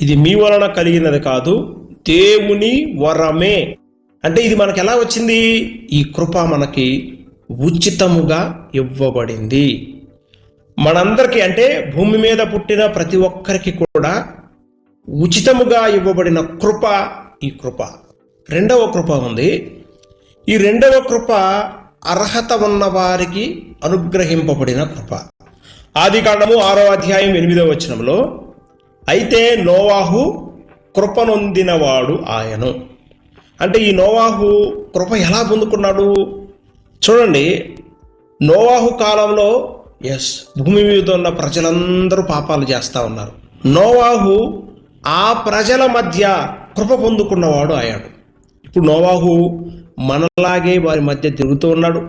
ఇది మీ వలన కలిగినది కాదు దేవుని వరమే. అంటే ఇది మనకి ఎలా వచ్చింది? ఈ కృప మనకి ఉచితముగా ఇవ్వబడింది. మనందరికీ అంటే భూమి మీద పుట్టిన ప్రతి ఒక్కరికి కూడా ఉచితముగా ఇవ్వబడిన కృప ఈ కృప. రెండవ కృప ఉంది. ఈ రెండవ కృప అర్హత ఉన్న వారికి అనుగ్రహింపబడిన కృప. ఆది కాండము ఆరో అధ్యాయం ఎనిమిదవ వచనంలో అయితే నోవాహు కృపనొందినవాడు ఆయను. అంటే ఈ నోవాహు కృప ఎలా పొందుకున్నాడు? చూడండి. నోవాహు కాలంలో ఎస్ భూమి మీద ఉన్న ప్రజలందరూ పాపాలు చేస్తూ ఉన్నారు. నోవాహు ఆ ప్రజల మధ్య కృప పొందుకున్నవాడు అయ్యాడు. ఇప్పుడు నోవాహు మనలాగే వారి మధ్య తిరుగుతూ ఉన్నాడు.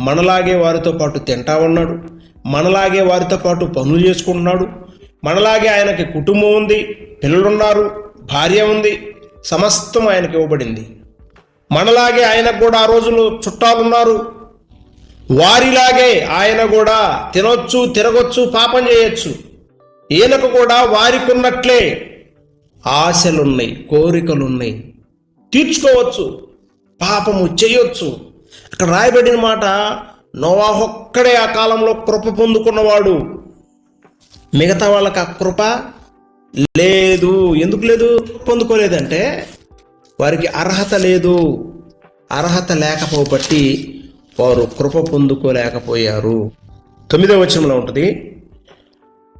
మనలాగే వారితో పాటు తింటా ఉన్నాడు. మనలాగే వారితో పాటు పనులు చేసుకుంటున్నాడు. మనలాగే ఆయనకి కుటుంబం ఉంది పిల్లలున్నారు భార్య ఉంది సమస్తం ఆయనకి ఇవ్వబడింది. మనలాగే ఆయనకు కూడా ఆ రోజులు చుట్టాలున్నారు. వారిలాగే ఆయన కూడా తినొచ్చు తిరగొచ్చు పాపం చేయొచ్చు. ఈయనకు కూడా వారికి ఉన్నట్లే ఆశలున్నాయి కోరికలున్నాయి. తీర్చుకోవచ్చు పాపము చేయొచ్చు. అక్కడ రాయబడిన మాట నోవాహొక్కడే ఆ కాలంలో కృప పొందుకున్నవాడు. మిగతా వాళ్ళకి ఆ కృప లేదు. ఎందుకు లేదు? పొందుకోలేదంటే వారికి అర్హత లేదు. అర్హత లేకపోబట్టి వారు కృప పొందుకోలేకపోయారు. తొమ్మిదవ వచనంలో ఉంటుంది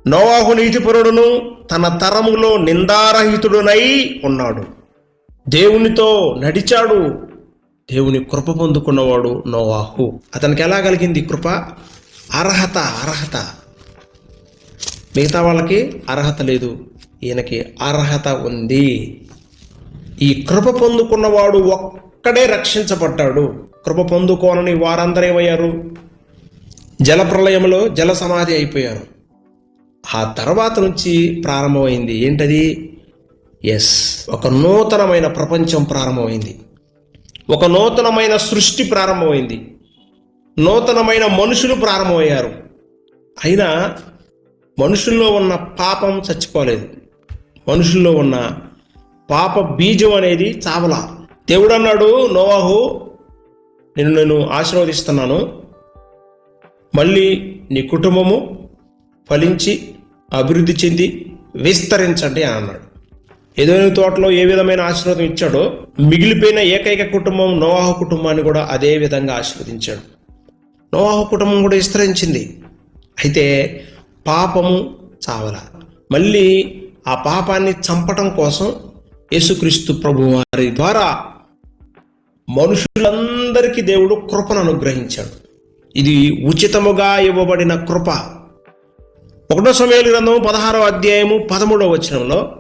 నోవాహు నీతిపరుడును తన తరములో నిందారహితుడునై ఉన్నాడు. దేవునితో నడిచాడు. దేవుని కృప పొందుకున్నవాడు నోవాహు. అతనికి ఎలా కలిగింది కృప? అర్హత అర్హత. మిగతా వాళ్ళకి అర్హత లేదు. ఈయనకి అర్హత ఉంది. ఈ కృప పొందుకున్నవాడు ఒక్కడే రక్షించబడ్డాడు. కృప పొందుకోనని వారందరూ ఏమయ్యారు? జలప్రలయంలో జల సమాధి అయిపోయారు. ఆ తర్వాత నుంచి ప్రారంభమైంది. ఏంటది? ఎస్ ఒక నూతనమైన ప్రపంచం ప్రారంభమైంది. ఒక నూతనమైన సృష్టి ప్రారంభమైంది. నూతనమైన మనుషులు ప్రారంభమయ్యారు. అయినా మనుషుల్లో ఉన్న పాపం చచ్చిపోలేదు. మనుషుల్లో ఉన్న పాప బీజం అనేది చావల. దేవుడు అన్నాడు నోవాహు నేను నేను ఆశీర్వదిస్తున్నాను. మళ్ళీ నీ కుటుంబము ఫలించి అభివృద్ధి చెంది విస్తరించండి అని అన్నాడు. ఏదైనా తోటలో ఏ విధమైన ఆశీర్వాదం ఇచ్చాడో మిగిలిపోయిన ఏకైక కుటుంబం నోవాహు కుటుంబాన్ని కూడా అదే విధంగా ఆశీర్వదించాడు. నోవాహు కుటుంబం కూడా విస్తరించింది. అయితే పాపము చావల. మళ్ళీ ఆ పాపాన్ని చంపటం కోసం యేసుక్రీస్తు ప్రభు వారి ద్వారా మనుషులందరికీ దేవుడు కృపను అనుగ్రహించాడు. ఇది ఉచితముగా ఇవ్వబడిన కృప. ఒకటో సమయాల గ్రంథం పదహారవ అధ్యాయము పదమూడవ వచనంలో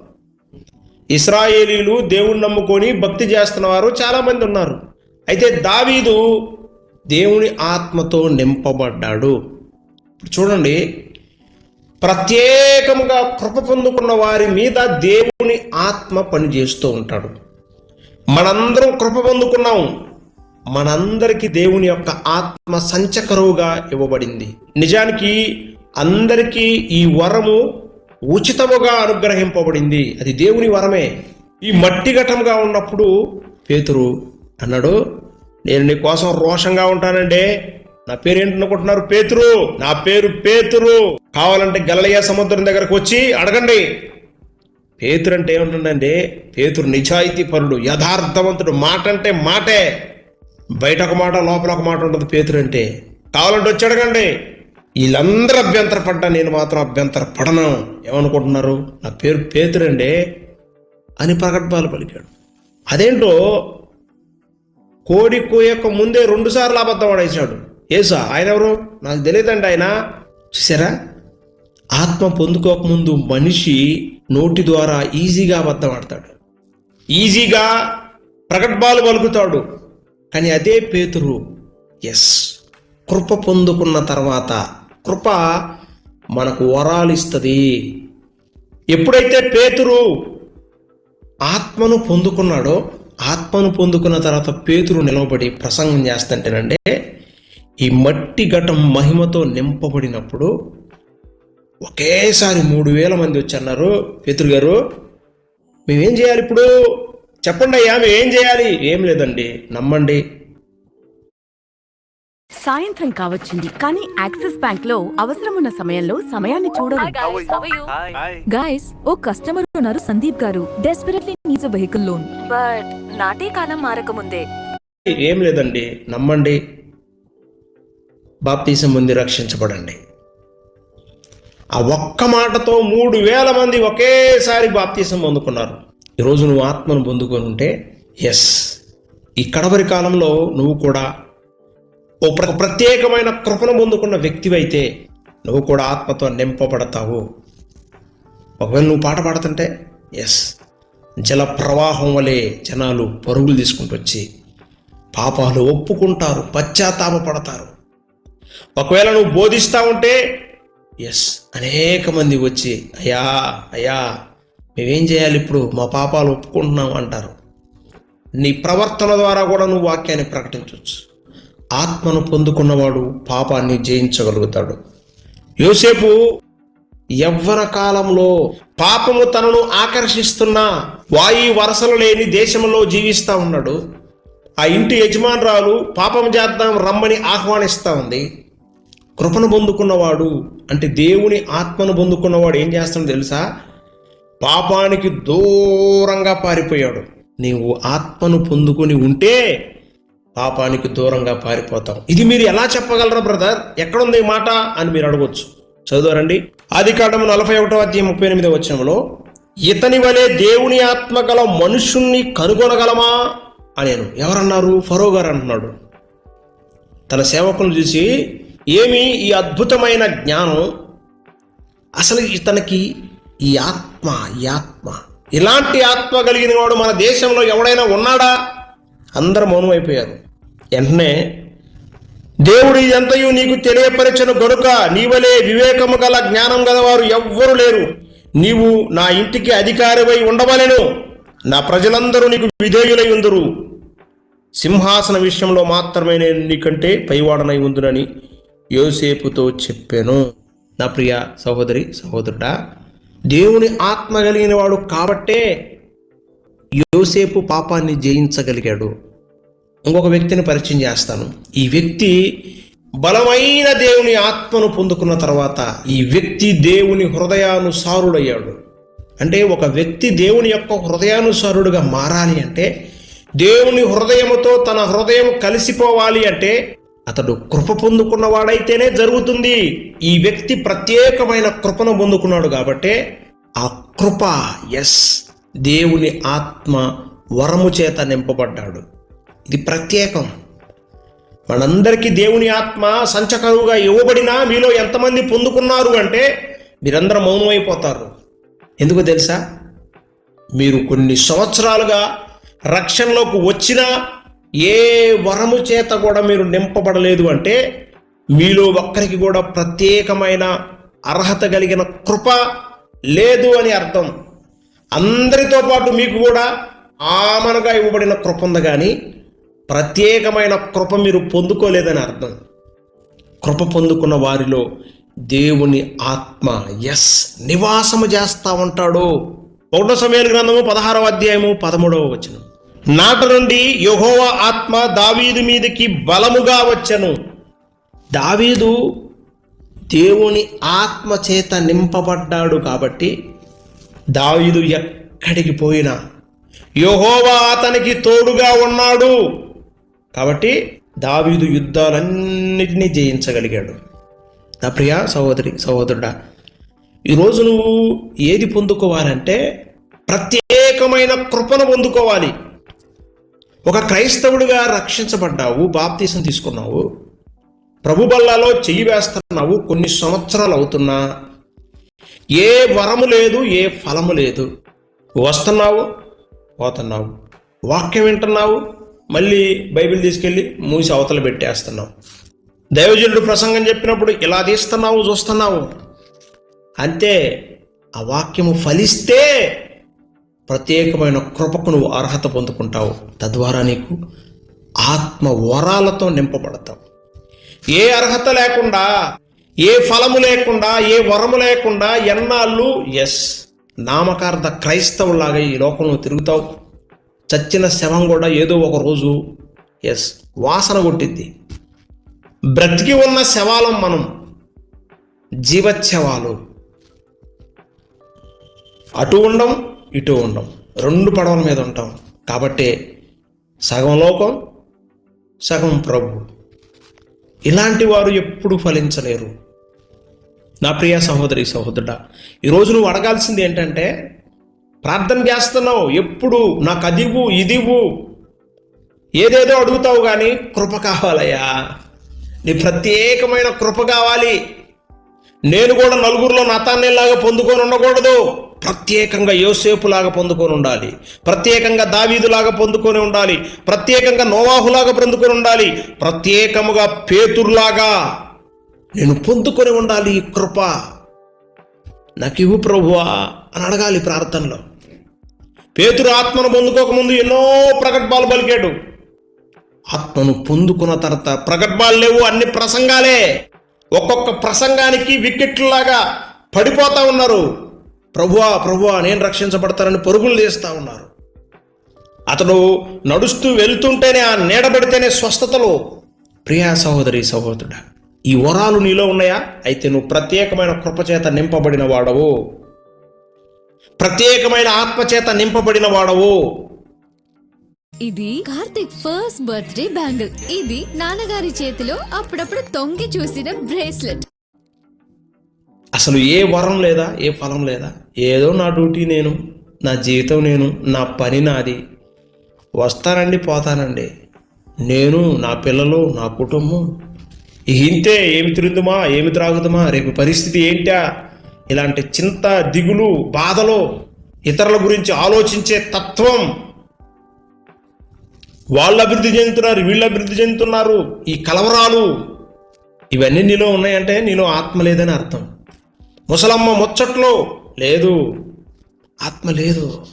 ఇస్రాయేలీలు దేవుణ్ణి నమ్ముకొని భక్తి చేస్తున్న వారు చాలామంది ఉన్నారు. అయితే దావీదు దేవుని ఆత్మతో నింపబడ్డాడు. ఇప్పుడు చూడండి ప్రత్యేకముగా కృప పొందుకున్న వారి మీద దేవుని ఆత్మ పనిచేస్తూ ఉంటాడు. మనందరం కృప పొందుకున్నాం. మనందరికీ దేవుని యొక్క ఆత్మ సంచకరువుగా ఇవ్వబడింది. నిజానికి అందరికీ ఈ వరము ఉచితముగా అనుగ్రహింపబడింది. అది దేవుని వరమే. ఈ మట్టి ఘటంగా ఉన్నప్పుడు పేతురు అన్నాడు నేను నీ కోసం రోషంగా ఉంటానండి నా పేరు ఏంటనుకుంటున్నారు? పేతురు. నా పేరు పేతురు. కావాలంటే గలలియా సముద్రం దగ్గరకు వచ్చి అడగండి. పేతురు అంటే ఏముంటుందండి పేతురు నిజాయితీ పరుడు యథార్థవంతుడు మాట అంటే మాటే. బయట ఒక మాట లోపల ఒక మాట ఉంటుంది పేతురు అంటే కావాలంటే వచ్చి అడగండి. వీళ్ళందరూ అభ్యంతర పడ్డా నేను మాత్రం అభ్యంతర పడను ఏమనుకుంటున్నారు? నా పేరు పేతురండి అని ప్రకటనలు పలికాడు. అదేంటో? కోడి కోయక ముందే రెండుసార్లు అబద్ధం ఆడేశాడు. ఏసా ఆయన ఎవరు నాకు తెలియదండి ఆయన. చూసారా ఆత్మ పొందుకోకముందు మనిషి నోటి ద్వారా ఈజీగా అబద్ధం ఆడతాడు. ఈజీగా ప్రకటబాలు పలుకుతాడు. కానీ అదే పేతురు ఎస్ కృప పొందుకున్న తర్వాత కృప మనకు వరాలు ఇస్తుంది. ఎప్పుడైతే పేతురు ఆత్మను పొందుకున్నాడో ఆత్మను పొందుకున్న తర్వాత పేతురు నిలవబడి ప్రసంగం చేస్తుంటేనంటే ఈ మట్టి ఘటం మహిమతో నింపబడినప్పుడు ఒకేసారి మూడు వేల మంది వచ్చి అన్నారు పేతురు గారు మేమేం చేయాలి ఇప్పుడు? చెప్పండి అయ్యా మేమేం చేయాలి? ఏం లేదండి నమ్మండి. సాయంత్రం కావచ్చింది కానీ యాక్సిస్ బ్యాంక్లో అవసరమున్న సమయంలో సమయాన్ని చూడరు. గైస్ ఓ కస్టమర్ ఉన్నారు సందీప్ గారు. Desperately needs a vehicle loan but నాటే కాలం మారకముందే. ఏం లేదండి నమ్మండి. బాప్తీసం పొంది రక్షించబడండి. ఆ ఒక్క మాటతో మూడు వేల మంది ఒకేసారి బాప్తీసం పొందుకున్నారు. ఈరోజు నువ్వు ఆత్మను పొందుకొని ఉంటే ఎస్ ఈ కడవరి కాలంలో నువ్వు కూడా ఓ ప్ర- ప్రత్యేకమైన కృపను పొందుకున్న వ్యక్తివైతే నువ్వు కూడా ఆత్మతో నింపబడతావు. ఒకవేళ నువ్వు పాట పాడుతుంటే ఎస్ జల ప్రవాహం వలె జనాలు పరుగులు తీసుకుంటూ వచ్చి పాపాలు ఒప్పుకుంటారు పశ్చాత్తాపపడతారు. ఒకవేళ నువ్వు బోధిస్తూ ఉంటే ఎస్ అనేక మంది వచ్చి అయ్యా అయ్యా మేమేం చేయాలి ఇప్పుడు? మా పాపాలు ఒప్పుకుంటున్నాం అంటారు. నీ ప్రవర్తన ద్వారా కూడా నువ్వు వాక్యాన్ని ప్రకటించవచ్చు. ఆత్మను పొందుకున్నవాడు పాపాన్ని జయించగలుగుతాడు. యోసేపు యవ్వన కాలంలో పాపము తనను ఆకర్షిస్తున్న వాయి వరసలు లేని దేశంలో జీవిస్తూ ఉన్నాడు. ఆ ఇంటి యజమానురాలు పాపం చేద్దాం రమ్మని ఆహ్వానిస్తూ ఉంది. కృపను పొందుకున్నవాడు అంటే దేవుని ఆత్మను పొందుకున్నవాడు ఏం చేస్తాడో తెలుసా? పాపానికి దూరంగా పారిపోయాడు. నీవు ఆత్మను పొందుకొని ఉంటే పాపానికి దూరంగా పారిపోతావు. ఇది మీరు ఎలా చెప్పగలరా బ్రదర్? ఎక్కడుంది ఈ మాట అని మీరు అడగవచ్చు చదువురండి ఆది కాండము నలభై ఒకటో అధ్యాయం ముప్పై ఎనిమిదో వచనంలో ఇతని వలె దేవుని ఆత్మ గల మనుషుణ్ణి కనుగొనగలమా? అనేను. ఎవరన్నారు? ఫరో గారు అంటున్నాడు. తన సేవకులను చూసి ఏమి ఈ అద్భుతమైన జ్ఞానం అసలు ఇతనికి ఈ ఆత్మ ఈ ఆత్మ. ఇలాంటి ఆత్మ కలిగిన వాడు మన దేశంలో ఎవడైనా ఉన్నాడా? అందరు మౌనమైపోయారు. వెంటనే దేవుడు ఇదంతయు నీకు తెలియపరచను గనుక నీవలే వివేకము గల జ్ఞానం గలవారు ఎవ్వరు లేరు. నీవు నా ఇంటికి అధికారివై ఉండవలెను. నా ప్రజలందరూ నీకు విధేయులై ఉందరు. సింహాసన విషయంలో మాత్రమే నేను నీకంటే పైవాడనై ఉందునని యోసేపుతో చెప్పాను. నా ప్రియ సహోదరి సహోదరుడా దేవుని ఆత్మ కలిగిన వాడు కాబట్టే యోసేపు పాపాన్ని జయించగలిగాడు. ఇంకొక వ్యక్తిని పరిచయం చేస్తాను. ఈ వ్యక్తి బలమైన దేవుని ఆత్మను పొందుకున్న తర్వాత ఈ వ్యక్తి దేవుని హృదయానుసారుడయ్యాడు. అంటే ఒక వ్యక్తి దేవుని యొక్క హృదయానుసారుడుగా మారాలి అంటే దేవుని హృదయముతో తన హృదయం కలిసిపోవాలి అంటే అతడు కృప పొందుకున్నవాడైతేనే జరుగుతుంది. ఈ వ్యక్తి ప్రత్యేకమైన కృపను పొందుకున్నాడు కాబట్టే ఆ కృప ఎస్ దేవుని ఆత్మ వరము చేత నింపబడ్డాడు. ఇది ప్రత్యేకం. మనందరికీ దేవుని ఆత్మ సంచకరువుగా ఇవ్వబడినా మీలో ఎంతమంది పొందుకున్నారు అంటే మీరందరూ మౌనమైపోతారు. ఎందుకు తెలుసా? మీరు కొన్ని సంవత్సరాలుగా రక్షణలోకి వచ్చినా ఏ వరము చేత కూడా మీరు నింపబడలేదు అంటే మీలో ఒక్కరికి కూడా ప్రత్యేకమైన అర్హత కలిగిన కృప లేదు అని అర్థం. అందరితో పాటు మీకు కూడా ఆమనగా ఇవ్వబడిన కృప ఉంది కానీ ప్రత్యేకమైన కృప మీరు పొందుకోలేదని అర్థం. కృప పొందుకున్న వారిలో దేవుని ఆత్మ ఎస్ నివాసము చేస్తూ ఉంటాడు. పౌర్ణ సమయాల గ్రంథము పదహారవ అధ్యాయము పదమూడవ వచనం. నాట నుండి యహోవ ఆత్మ దావీదు మీదకి బలముగా వచ్చను. దావీదు దేవుని ఆత్మ చేత నింపబడ్డాడు కాబట్టి దావీదు ఎక్కడికి పోయినా యహోవా అతనికి తోడుగా ఉన్నాడు కాబట్టి దావీదు యుద్ధాలన్నిటినీ జయించగలిగాడు. నా ప్రియ సహోదరి సహోదరుడా ఈరోజు నువ్వు ఏది పొందుకోవాలంటే ప్రత్యేకమైన కృపను పొందుకోవాలి. ఒక క్రైస్తవుడిగా రక్షించబడ్డావు బాప్తీసం తీసుకున్నావు ప్రభు బల్లాలో చెయ్యి వేస్తున్నావు కొన్ని సంవత్సరాలు అవుతున్నా ఏ వరము లేదు ఏ ఫలము లేదు. వస్తున్నావు పోతున్నావు. వాక్యం వింటున్నావు మళ్ళీ బైబిల్ తీసుకెళ్ళి మూసి అవతల పెట్టేస్తున్నావు. దైవజనుడు ప్రసంగం చెప్పినప్పుడు ఇలా తీస్తున్నావు చూస్తున్నావు. అంతే ఆ వాక్యము ఫలిస్తే ప్రత్యేకమైన కృపకు నువ్వు అర్హత పొందుకుంటావు. తద్వారా నీకు ఆత్మ వరాలతో నింపబడతావు. ఏ అర్హత లేకుండా ఏ ఫలము లేకుండా ఏ వరము లేకుండా ఎన్నాళ్ళు ఎస్ నామకార్థ క్రైస్తవులాగా ఈ లోకంలో తిరుగుతావు. చచ్చిన శవం కూడా ఏదో ఒక రోజు ఎస్ వాసన కొట్టిద్ది. బ్రతికి ఉన్న శవాలం మనం జీవచ్ఛవాలు. అటు ఉండం ఇటు ఉండం. రెండు పడవల మీద ఉంటాం. కాబట్టి సగం లోకం సగం ప్రభు. ఇలాంటి వారు ఎప్పుడు ఫలించలేరు. నా ప్రియ సహోదరి సహోదరుడా ఈరోజు నువ్వు అడగాల్సింది ఏంటంటే ప్రార్థన చేస్తున్నావు ఎప్పుడు నాకు అదివు ఇదివు ఏదేదో అడుగుతావు కానీ కృప కావాలయ్యా. నీ ప్రత్యేకమైన కృప కావాలి. నేను కూడా నలుగురిలో నతాన్నేలాగా పొందుకొని ఉండకూడదు. ప్రత్యేకంగా యోసేపులాగా పొందుకొని ఉండాలి. ప్రత్యేకంగా దావీదులాగా పొందుకొని ఉండాలి. ప్రత్యేకంగా నోవాహులాగా పొందుకొని ఉండాలి. ప్రత్యేకముగా పేతురులాగా నేను పొందుకొని ఉండాలి ఈ కృప. నాకు ఇవ్వు ప్రభువా అని అడగాలి ప్రార్థనలో. పేతురు ఆత్మను పొందుకోకముందు ఎన్నో ప్రగట్భాలు పలికాడు. ఆత్మను పొందుకున్న తర్వాత ప్రగట్భాలు లేవు అన్ని ప్రసంగాలే. ఒక్కొక్క ప్రసంగానికి వికెట్లలాగా పడిపోతా ఉన్నారు. ప్రభువా ప్రభువా నేను రక్షించబడతానని పరుగులు తీస్తా ఉన్నారు. అతడు నడుస్తూ వెళ్తుంటేనే ఆ నీడబడితేనే స్వస్థతలో. ప్రియా సహోదరి సహోదరుడ ఈ వరాలు నీలో ఉన్నాయా? అయితే నువ్వు ప్రత్యేకమైన కృపచేత నింపబడిన వాడవు. ప్రత్యేకమైన ఆత్మచేత నింపబడిన వాడవు. ఇది కార్తిక్ ఫస్ట్ బర్త్డే బ్యాంగిల్. ఇది నాన్నగారి చేతిలో అప్పుడప్పుడు తొంగి చూసిన బ్రేస్లెట్. అసలు ఏ వరం లేదా ఏ ఫలం లేదా? ఏదో నా డ్యూటీ నేను నా జీవితం నేను నా పని నాది. వస్తానండి పోతానండి. నేను నా పిల్లలు నా కుటుంబం. ఇంతే ఏమి తిరుగుదమా ఏమి త్రాగుదమా రేపు పరిస్థితి ఏంటా? ఇలాంటి చింత దిగులు బాధలు ఇతరుల గురించి ఆలోచించే తత్వం. వాళ్ళు అభివృద్ధి చెందుతున్నారు వీళ్ళు అభివృద్ధి చెందుతున్నారు ఈ కలవరాలు. ఇవన్నీ నీలో ఉన్నాయంటే నీలో ఆత్మ లేదని అర్థం. ముసలమ్మ ముచ్చట్లో లేదు. ఆత్మ లేదు.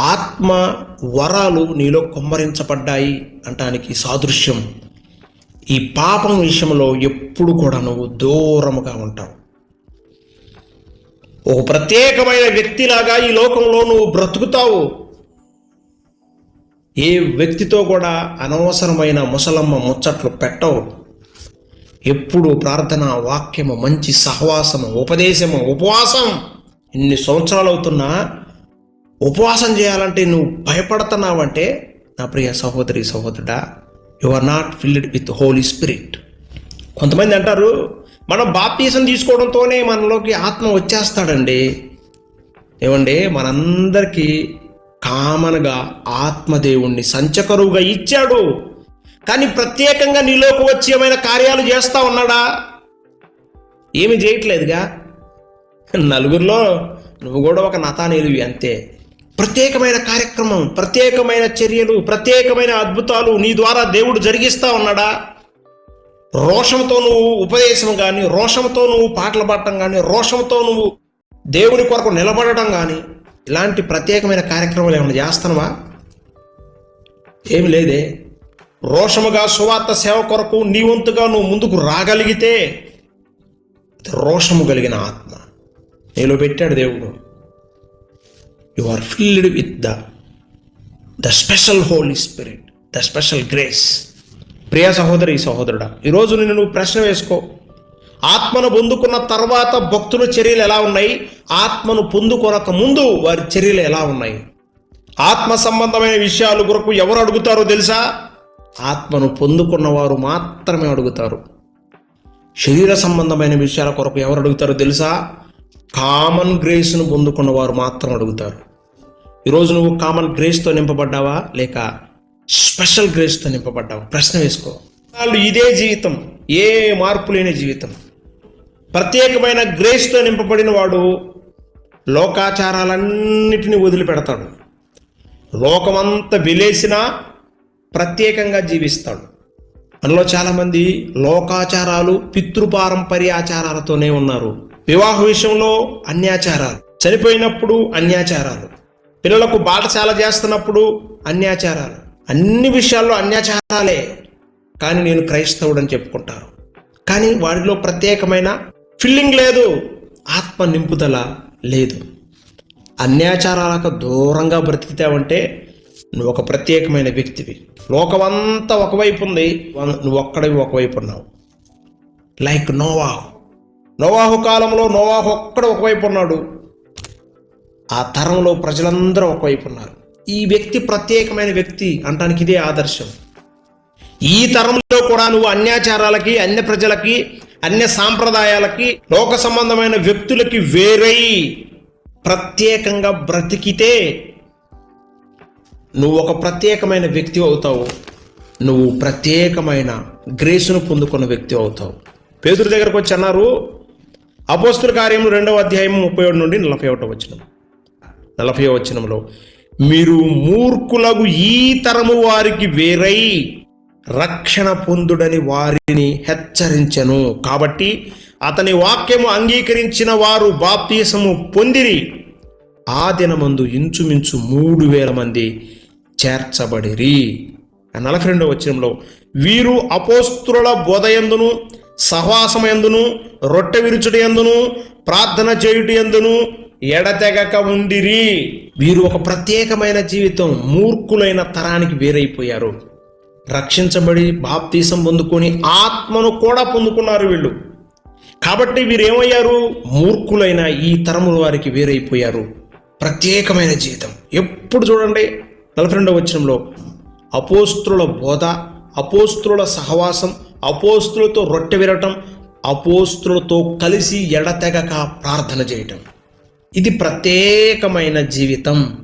ఆత్మ వరాలు నీలో కుమ్మరించబడ్డాయి అంటానికి సాదృశ్యం. ఈ పాపం విషయంలో ఎప్పుడు కూడా నువ్వు దూరముగా ఉంటావు. ఒక ప్రత్యేకమైన వ్యక్తిలాగా ఈ లోకంలో నువ్వు బ్రతుకుతావు. ఏ వ్యక్తితో కూడా అనవసరమైన ముసలమ్మ ముచ్చట్లు పెట్టవు. ఎప్పుడు ప్రార్థన వాక్యము మంచి సహవాసము ఉపదేశము ఉపవాసం. ఇన్ని సంవత్సరాలు అవుతున్నా ఉపవాసం చేయాలంటే నువ్వు భయపడుతున్నావంటే నా ప్రియ సహోదరి సహోదరుడా you are not filled with Holy Spirit కొంతమంది అంటారు మనం బాప్తీసం తీసుకోవడంతోనే మనలోకి ఆత్మ వచ్చేస్తాడండి. ఏమండి మనందరికీ కామన్గా ఆత్మదేవుణ్ణి సంచకరువుగా ఇచ్చాడు. కానీ ప్రత్యేకంగా నీలోకి వచ్చి ఏమైనా కార్యాలు చేస్తా ఉన్నాడా? ఏమి చేయట్లేదుగా. నలుగురిలో నువ్వు కూడా ఒక నతానేలువి అంతే. ప్రత్యేకమైన కార్యక్రమం ప్రత్యేకమైన చర్యలు ప్రత్యేకమైన అద్భుతాలు నీ ద్వారా దేవుడు జరిగిస్తా ఉన్నాడా? రోషంతో నువ్వు ఉపదేశం కానీ రోషంతో నువ్వు పాటలు పాడటం కానీ రోషంతో నువ్వు దేవుని కొరకు నిలబడటం కానీ ఇలాంటి ప్రత్యేకమైన కార్యక్రమాలు ఏమైనా చేస్తానవా? ఏమి లేదే. రోషముగా సువార్త సేవ కొరకు నీ వంతుగా నువ్వు ముందుకు రాగలిగితే రోషము కలిగిన ఆత్మ. నీలో పెట్టాడు దేవుడు. You are filled with the the special Holy Spirit the special grace ప్రియ సహోదరి సహోదరుడా ఈరోజు నిన్ను నువ్వు ప్రశ్న వేసుకో. ఆత్మను పొందుకున్న తర్వాత భక్తుల చర్యలు ఎలా ఉన్నాయి? ఆత్మను పొందుకొనక ముందు వారి చర్యలు ఎలా ఉన్నాయి? ఆత్మ సంబంధమైన విషయాలు కొరకు ఎవరు అడుగుతారో తెలుసా? ఆత్మను పొందుకున్నవారు మాత్రమే అడుగుతారు. శరీర సంబంధమైన విషయాల కొరకు ఎవరు అడుగుతారో తెలుసా? కామన్ గ్రేస్ను పొందుకున్న వారు మాత్రం అడుగుతారు. ఈరోజు నువ్వు కామన్ గ్రేస్తో నింపబడ్డావా? లేక స్పెషల్ గ్రేస్తో నింపబడ్డావా? ప్రశ్న వేసుకో. వాళ్ళు ఇదే జీవితం ఏ మార్పు లేని జీవితం. ప్రత్యేకమైన గ్రేస్తో నింపబడిన వాడు లోకాచారాలన్నిటినీ వదిలిపెడతాడు. లోకమంతా వెలేసినా ప్రత్యేకంగా జీవిస్తాడు. అందులో చాలామంది లోకాచారాలు పితృపారంపర్యాచారాలతోనే ఉన్నారు. వివాహ విషయంలో అన్యాచారాలు చనిపోయినప్పుడు అన్యాచారాలు పిల్లలకు బాటశాల చేస్తున్నప్పుడు అన్యాచారాలు. అన్ని విషయాల్లో అన్యాచారాలే. కానీ నేను క్రైస్తవుడు అని చెప్పుకుంటారు. కానీ వాడిలో ప్రత్యేకమైన ఫిల్లింగ్ లేదు ఆత్మ నింపుదల లేదు. అన్యాచారాలకు దూరంగా బ్రతికితావంటే నువ్వు ఒక ప్రత్యేకమైన వ్యక్తివి. లోకమంతా ఒకవైపు ఉంది నువ్వు ఒక్కడివి ఒకవైపు ఉన్నావు. లైక్ నోవాహు నోవాహు కాలంలో నోవాహు ఒక్కడ ఒకవైపు ఉన్నాడు. ఆ తరంలో ప్రజలందరూ ఒకవైపు ఉన్నారు. ఈ వ్యక్తి ప్రత్యేకమైన వ్యక్తి అంటానికి ఇదే ఆదర్శం. ఈ తరంలో కూడా నువ్వు అన్యాచారాలకి అన్య ప్రజలకి అన్య సాంప్రదాయాలకి లోక సంబంధమైన వ్యక్తులకి వేరై ప్రత్యేకంగా బ్రతికితే నువ్వు ఒక ప్రత్యేకమైన వ్యక్తి అవుతావు. నువ్వు ప్రత్యేకమైన గ్రేసును పొందుకున్న వ్యక్తి అవుతావు. పేదరు దగ్గరకు వచ్చి అన్నారు అపోస్తుల కార్యము రెండవ అధ్యాయం ముప్పై ఒకటి నుండి నలభై ఒకటో వచ్చిన నలభై వచనంలో మీరు మూర్ఖులకు ఈ తరము వారికి వేరై రక్షణ పొందుడని వారిని హెచ్చరించను. కాబట్టి అతని వాక్యము అంగీకరించిన వారు బాప్తీసము పొందిరి. ఆ దినమందు ఇంచుమించు మూడు వేల మంది చేర్చబడిరి. నలభై రెండవ వచనంలో వీరు అపోస్తుల బోధయందును సహవాసమందును రొట్టె విరుచుడి ఎందును ప్రార్థన చేయుటి ఎందును ఎడతెగక ఉండిరి. వీరు ఒక ప్రత్యేకమైన జీవితం మూర్ఖులైన తరానికి వేరైపోయారు. రక్షించబడి బాప్తీసం పొందుకొని ఆత్మను కూడా పొందుకున్నారు వీళ్ళు. కాబట్టి వీరేమయ్యారు? మూర్ఖులైన ఈ తరముల వారికి వేరైపోయారు. ప్రత్యేకమైన జీవితం. ఎప్పుడు చూడండి నలభై రెండవ వచనంలో అపోస్త్రుల బోధ అపోస్త్రుల సహవాసం అపోస్త్రులతో రొట్టె విరటం అపోస్త్రులతో కలిసి ఎడతెగక ప్రార్థన చేయటం. ఇది ప్రత్యేకమైన జీవితం.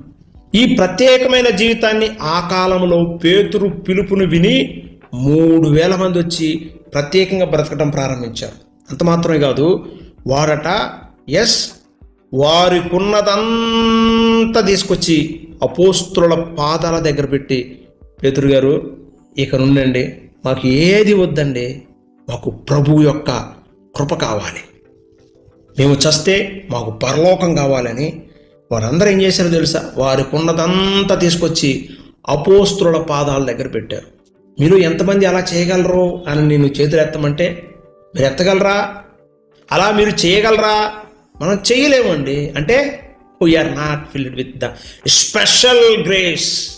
ఈ ప్రత్యేకమైన జీవితాన్ని ఆ కాలంలో పేతురు పిలుపును విని మూడు వేల మంది వచ్చి ప్రత్యేకంగా బ్రతకడం ప్రారంభించారు. అంత మాత్రమే కాదు వారట ఎస్ వారికున్నదంతా తీసుకొచ్చి అపోస్తుల పాదాల దగ్గర పెట్టి పేతురు గారు ఇక నుండండి మాకు ఏది వద్దండి మాకు ప్రభు యొక్క కృప కావాలి. మేము చస్తే మాకు పరలోకం కావాలని వారందరూ ఏం చేశారో తెలుసా? వారికి ఉన్నదంతా తీసుకొచ్చి అపోస్తుల పాదాల దగ్గర పెట్టారు. మీరు ఎంతమంది అలా చేయగలరు అని నేను చేతులు ఎత్తమంటే మీరు ఎత్తగలరా? అలా మీరు చేయగలరా? మనం చేయలేమండి. అంటే we are not filled with the special grace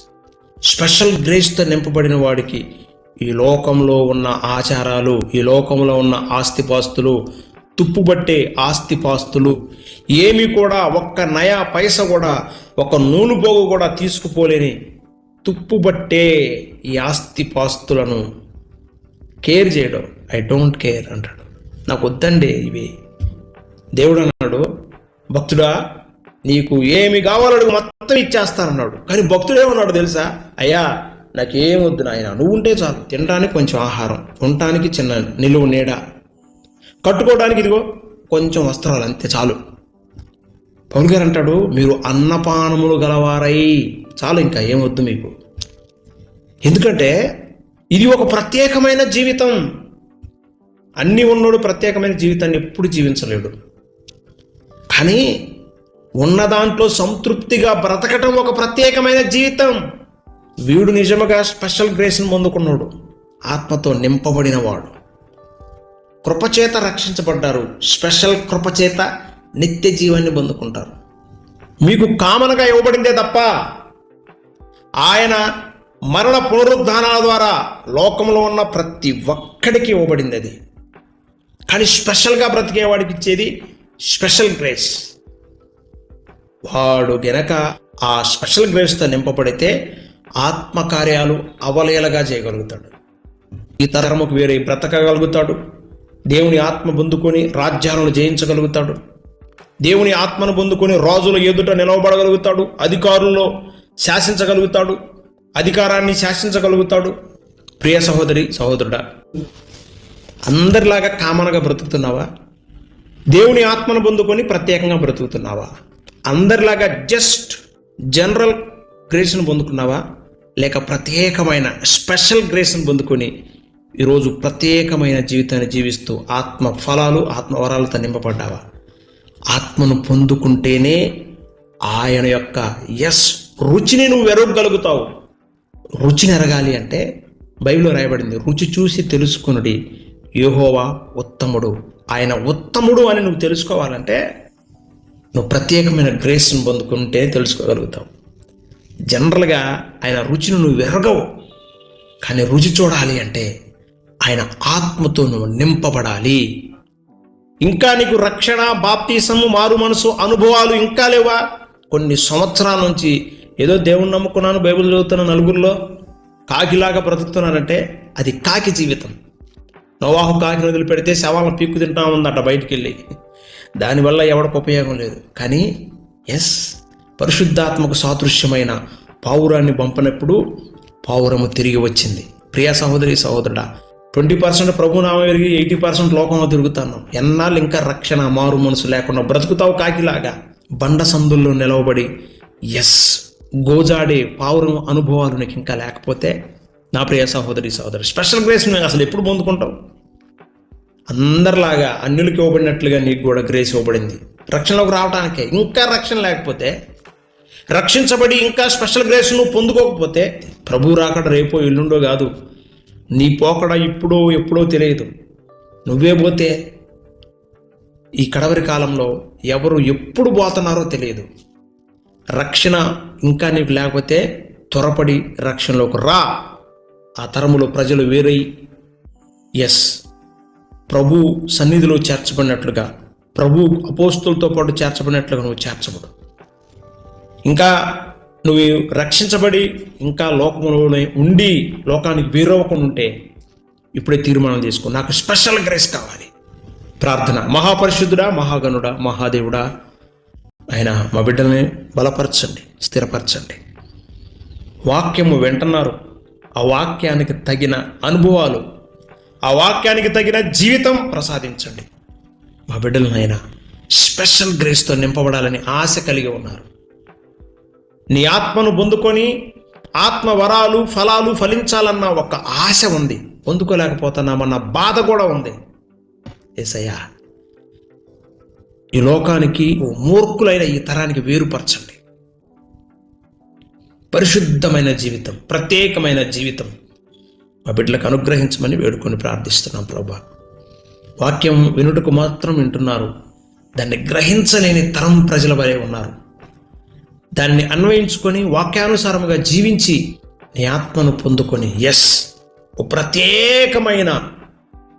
special గ్రేస్తో నింపబడిన వాడికి ఈ లోకంలో ఉన్న ఆచారాలు ఈ లోకంలో ఉన్న ఆస్తిపాస్తులు తుప్పుబట్టే ఆస్తిపాస్తులు ఏమి కూడా ఒక్క నయా పైస కూడా ఒక నూలు కూడా తీసుకుపోలేని తుప్పుబట్టే ఈ ఆస్తిపాస్తులను కేర్ చేయడం. ఐ డోంట్ కేర్ అంటాడు. నాకు వద్దండి ఇవి. దేవుడు అన్నాడు భక్తుడా నీకు ఏమి కావాలో అడుగు మొత్తం ఇచ్చేస్తానన్నాడు. కానీ భక్తుడు ఏమన్నాడు తెలుసా? అయ్యా నాకేం వద్దు నాయన నువ్వు ఉంటే చాలు. తినడానికి కొంచెం ఆహారం ఉండటానికి చిన్న నిలువు నీడ. కట్టుకోవడానికి ఇదిగో కొంచెం వస్త్రాలు అంతే చాలు. పౌల్ గారు అంటాడు మీరు అన్నపానములు గలవారై. చాలు ఇంకా ఏం వద్దు మీకు. ఎందుకంటే ఇది ఒక ప్రత్యేకమైన జీవితం. అన్నీ ఉన్నోడు ప్రత్యేకమైన జీవితాన్ని ఎప్పుడు జీవించలేడు. కానీ ఉన్న దాంట్లో సంతృప్తిగా బ్రతకటం ఒక ప్రత్యేకమైన జీవితం. వీడు నిజముగా స్పెషల్ గ్రేస్ని పొందుకున్నాడు. ఆత్మతో నింపబడిన వాడు కృపచేత రక్షించబడ్డారు. స్పెషల్ కృపచేత నిత్య జీవాన్ని పొందుకుంటారు. మీకు కామన్గా ఇవ్వబడిందే తప్ప ఆయన మరణ పునరుద్ధానాల ద్వారా లోకంలో ఉన్న ప్రతి ఒక్కడికి ఇవ్వబడింది అది. కానీ స్పెషల్గా బ్రతికేవాడికి ఇచ్చేది స్పెషల్ గ్రేస్. వాడు గనక ఆ స్పెషల్ గ్రేస్తో నింపబడితే ఆత్మకార్యాలు అవలేలగా చేయగలుగుతాడు. ఈ తరముకు వేరే బ్రతకగలుగుతాడు దేవుని ఆత్మ పొందుకొని రాజ్యాలను జయించగలుగుతాడు. దేవుని ఆత్మను పొందుకొని రాజుల ఎదుట నిలవబడగలుగుతాడు. అధికారుల్లో శాసించగలుగుతాడు. అధికారాన్ని శాసించగలుగుతాడు. ప్రియ సహోదరి సహోదరుడా అందరిలాగా కామన్గా బ్రతుకుతున్నావా? దేవుని ఆత్మను పొందుకొని ప్రత్యేకంగా బ్రతుకుతున్నావా? అందరిలాగా జస్ట్ జనరల్ గ్రేస్ను పొందుకున్నావా? లేక ప్రత్యేకమైన స్పెషల్ గ్రేస్ను పొందుకొని ఈరోజు ప్రత్యేకమైన జీవితాన్ని జీవిస్తూ ఆత్మ ఫలాలు ఆత్మవరాలతో నింపబడ్డావా? ఆత్మను పొందుకుంటేనే ఆయన యొక్క ఎస్ రుచిని నువ్వు ఎరగగలుగుతావు రుచిని ఎరగాలి అంటే బైబిల్లో రాయబడింది రుచి చూసి తెలుసుకునుడి యోహోవా ఉత్తముడు ఆయన ఉత్తముడు అని నువ్వు తెలుసుకోవాలంటే నువ్వు ప్రత్యేకమైన గ్రేస్ను పొందుకుంటే తెలుసుకోగలుగుతావు. జనరల్గా ఆయన రుచిని నువ్వు ఎరగవు. కానీ రుచి చూడాలి అంటే ఆయన ఆత్మతో నువ్వు నింపబడాలి. ఇంకా నీకు రక్షణ బాప్తీసము మారు మనసు అనుభవాలు ఇంకా లేవా? కొన్ని సంవత్సరాల నుంచి ఏదో దేవుణ్ణి నమ్ముకున్నాను బైబిల్ చదువుతున్న నలుగురిలో కాకిలాగా బ్రతుకుతున్నానంటే అది కాకి జీవితం. నోవాహు కాకిని వదిలిపెడితే శవాలను పీక్కు తింటా ఉందట బయటికి వెళ్ళి దానివల్ల ఎవరికి ఉపయోగం లేదు. కానీ ఎస్ పరిశుద్ధాత్మకు సాదృశ్యమైన పావురాన్ని పంపినప్పుడు పావురము తిరిగి వచ్చింది. ప్రియ సహోదరి సహోదరుడా ట్వంటీ పర్సెంట్ ప్రభు నామ ఎరిగి ఎయిటీ పర్సెంట్ లోకంలో తిరుగుతాను ఎన్నాళ్ళు ఇంకా రక్షణ మారు మనసు లేకుండా బ్రతుకుతావు కాకిలాగా. బండ సందుల్లో నిలవబడి ఎస్ గోజాడే పావురం అనుభవాలు నీకు ఇంకా లేకపోతే నా ప్రియ సహోదరి సహోదరు స్పెషల్ గ్రేస్ నువ్వు అసలు ఎప్పుడు పొందుకుంటావు అందరిలాగా అన్యులకి ఇవ్వబడినట్లుగా నీకు కూడా గ్రేస్ ఇవ్వబడింది. రక్షణలోకి రావడానికే ఇంకా రక్షణ లేకపోతే రక్షించబడి ఇంకా స్పెషల్ గ్రేస్ నువ్వు పొందుకోకపోతే ప్రభు రాకడ రేపో ఎల్లుండో కాదు. నీ పోకడ ఇప్పుడో ఎప్పుడో తెలియదు. నువ్వే పోతే ఈ కడవరి కాలంలో ఎవరు ఎప్పుడు పోతున్నారో తెలియదు. రక్షణ ఇంకా నీకు లేకపోతే త్వరపడి రక్షణలోకి రా. ఆ తరములో ప్రజలు వేరై ఎస్ ప్రభు సన్నిధిలో చేర్చబడినట్లుగా ప్రభు అపోస్తులతో పాటు చేర్చబడినట్లుగా నువ్వు చేర్చబడు. ఇంకా నువ్వు రక్షించబడి ఇంకా లోకంలోనే ఉండి లోకానికి వేరవ్వకుండా ఉంటే ఇప్పుడే తీర్మానం చేసుకో. నాకు స్పెషల్ గ్రేస్ కావాలి. ప్రార్థన. మహాపరిశుద్ధుడా మహాగణుడా మహాదేవుడా ఆయన మా బిడ్డల్ని బలపరచండి స్థిరపరచండి. వాక్యము వింటున్నారు. ఆ వాక్యానికి తగిన అనుభవాలు ఆ వాక్యానికి తగిన జీవితం ప్రసాదించండి. మా బిడ్డలను నాయన స్పెషల్ గ్రేస్తో నింపబడాలని ఆశ కలిగి ఉన్నారు. నీ ఆత్మను పొందుకొని ఆత్మ వరాలు ఫలాలు ఫలించాలన్న ఒక ఆశ ఉంది. పొందుకోలేకపోతున్నామన్న బాధ కూడా ఉంది. ఏసయ్యా ఈ లోకానికి ఓ మూర్ఖులైన ఈ తరానికి వేరుపరచండి. పరిశుద్ధమైన జీవితం ప్రత్యేకమైన జీవితం మా బిడ్డలకు అనుగ్రహించమని వేడుకొని ప్రార్థిస్తున్నాం ప్రభా. వాక్యం వినుటకు మాత్రం వింటున్నారు. దాన్ని గ్రహించలేని తరం ప్రజల వలె ఉన్నారు. దాన్ని అన్వయించుకొని వాక్యానుసారముగా జీవించి నీ ఆత్మను పొందుకొని ఎస్ ఓ ప్రత్యేకమైన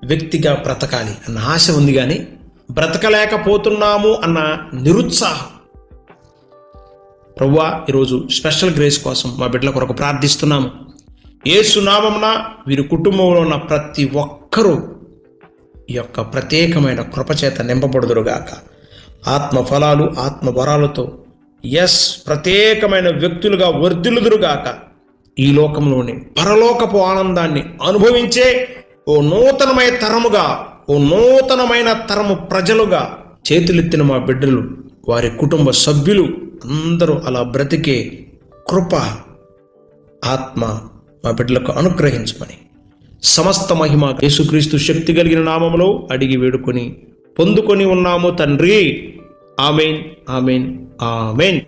వ్యక్తిగా బ్రతకాలి అన్న ఆశ ఉంది కానీ బ్రతకలేకపోతున్నాము అన్న నిరుత్సాహం. ప్రవ్వా ఈరోజు స్పెషల్ గ్రేస్ కోసం మా బిడ్డల కొరకు ప్రార్థిస్తున్నాము. ఏ సునామమున వీరి కుటుంబంలో ఉన్న ప్రతి ఒక్కరూ ఈ యొక్క ప్రత్యేకమైన కృపచేత నింపబడుదురుగాక. ఆత్మ ఫలాలు ఆత్మ వరాలతో ఎస్ ప్రత్యేకమైన వ్యక్తులుగా వర్ధిల్లుదురుగాక. ఈ లోకంలోని పరలోకపు ఆనందాన్ని అనుభవించే ఓ నూతనమైన తరముగా ఓ నూతనమైన తరము ప్రజలుగా చేతులెత్తిన మా బిడ్డలు వారి కుటుంబ సభ్యులు అందరూ అలా బ్రతికే కృప ఆత్మ మా బిడ్డలకు అనుగ్రహించమని సమస్త మహిమ యేసుక్రీస్తు శక్తి కలిగిన నామములో అడిగి వేడుకొని పొందుకొని ఉన్నాము తండ్రి. Amen amen amen.